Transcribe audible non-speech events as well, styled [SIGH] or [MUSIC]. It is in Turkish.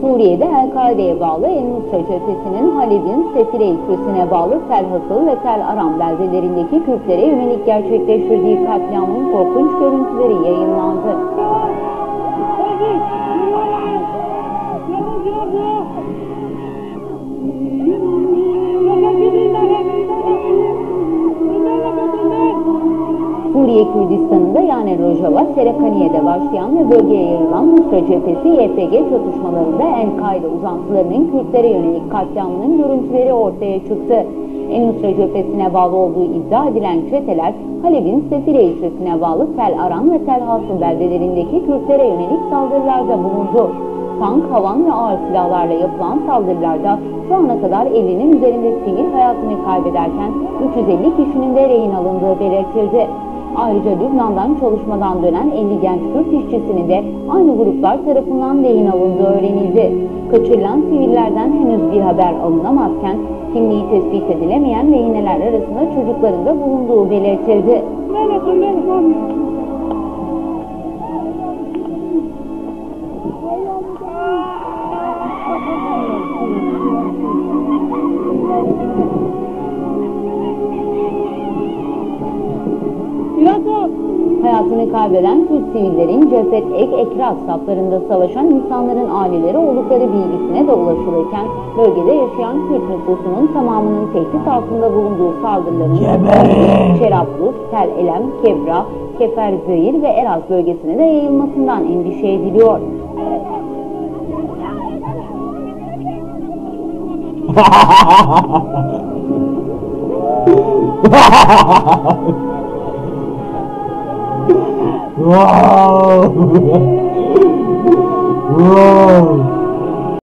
Suriye'de El-Kaide'ye bağlı El-Nusra cephesinin Halep'in Sefire ilçesine bağlı Tel Hasıl ve Tel Aram beldelerindeki Kürtlere yönelik gerçekleştirdiği katliamın korkunç görüntüleri yayınlandı. Suriye Kürdistan'ında yani Rojava, Serekaniye'de başlayan ve bölgeye yayılan Nusra cephesi YPG çatışmalarında El-Kaide uzantılarının Kürtlere yönelik katliamının görüntüleri ortaya çıktı. El-Nusra cephesine bağlı olduğu iddia edilen çeteler Halep'in Sefire ilçesine bağlı Tel Aran ve Tel Hasıl beldelerindeki Kürtlere yönelik saldırılarda bulundu. Tank, havan ve ağır silahlarla yapılan saldırılarda şu ana kadar 50'nin üzerinde sivil hayatını kaybederken 350 kişinin de rehin alındığı belirtildi. Ayrıca Lübnan'dan çalışmadan dönen 50 genç Kürt işçisinin de aynı gruplar tarafından rehin alındığı öğrenildi. Kaçırılan sivillerden henüz bir haber alınamazken kimliği tespit edilemeyen rehineler arasında çocukların da bulunduğu belirtildi. [LAUGHS] Hayatını kaybeden Türk sivillerin ceset ek ekra saflarında savaşan insanların aileleri oldukları bilgisine de ulaşılırken bölgede yaşayan Kürt nüfusunun tamamının tehdit altında bulunduğu saldırıların Çerablus, Tel Elem, Kevra, Kefer Zehir ve Eraz bölgesine de yayılmasından endişe ediliyor. [LAUGHS] Whoa! Whoa!